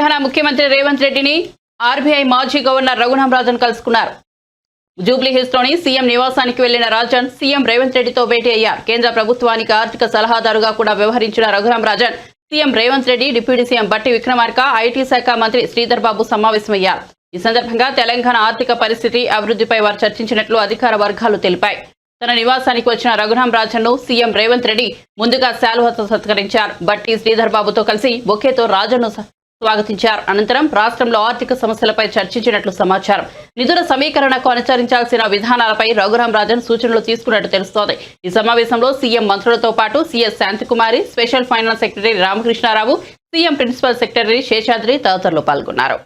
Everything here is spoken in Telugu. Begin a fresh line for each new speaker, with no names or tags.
తెలంగాణ ముఖ్యమంత్రి రేవంత్ రెడ్డిని ఆర్బీఐ మాజీ గవర్నర్ రఘురాం రాజన్ కలుసుకున్నారు. జూబ్లీ హిల్స్ సీఎం నివాసానికి వెళ్ళిన రాజన్ సీఎం రేవంత్ రెడ్డితో భేటీ అయ్యారు. కేంద్ర ప్రభుత్వానికి ఆర్థిక సలహాదారుగా కూడా వ్యవహరించిన Raghuram Rajan CM Revanth Reddy deputy CM Bhatti Vikramarka IT శాఖ మంత్రి శ్రీధర్ బాబు సమావేశమయ్యారు. ఈ సందర్భంగా తెలంగాణ ఆర్థిక పరిస్థితి అభివృద్ధిపై వారు చర్చించినట్లు అధికార వర్గాలు తెలిపాయి. తన నివాసానికి వచ్చిన రఘురాం రాజన్ను సీఎం రేవంత్ రెడ్డి ముందుగా శాలువతో సత్కరించారు. బట్టి శ్రీధర్ బాబుతో కలిసి బొకేతో రాజన్ను స్వాగతించారు. అనంతరం రాష్ట్రంలో ఆర్థిక సమస్యలపై చర్చించినట్లు సమాచారం. నిధుల సమీకరణకు అనుసరించాల్సిన విధానాలపై రఘురాం రాజన్ సూచనలు తీసుకున్నట్టు తెలుస్తోంది. ఈ సమావేశంలో సీఎం మంత్రులతో పాటు CS Shanti Kumari special finance secretary Ramakrishna Rao CM principal secretary Seshadri తదితరులు పాల్గొన్నారు.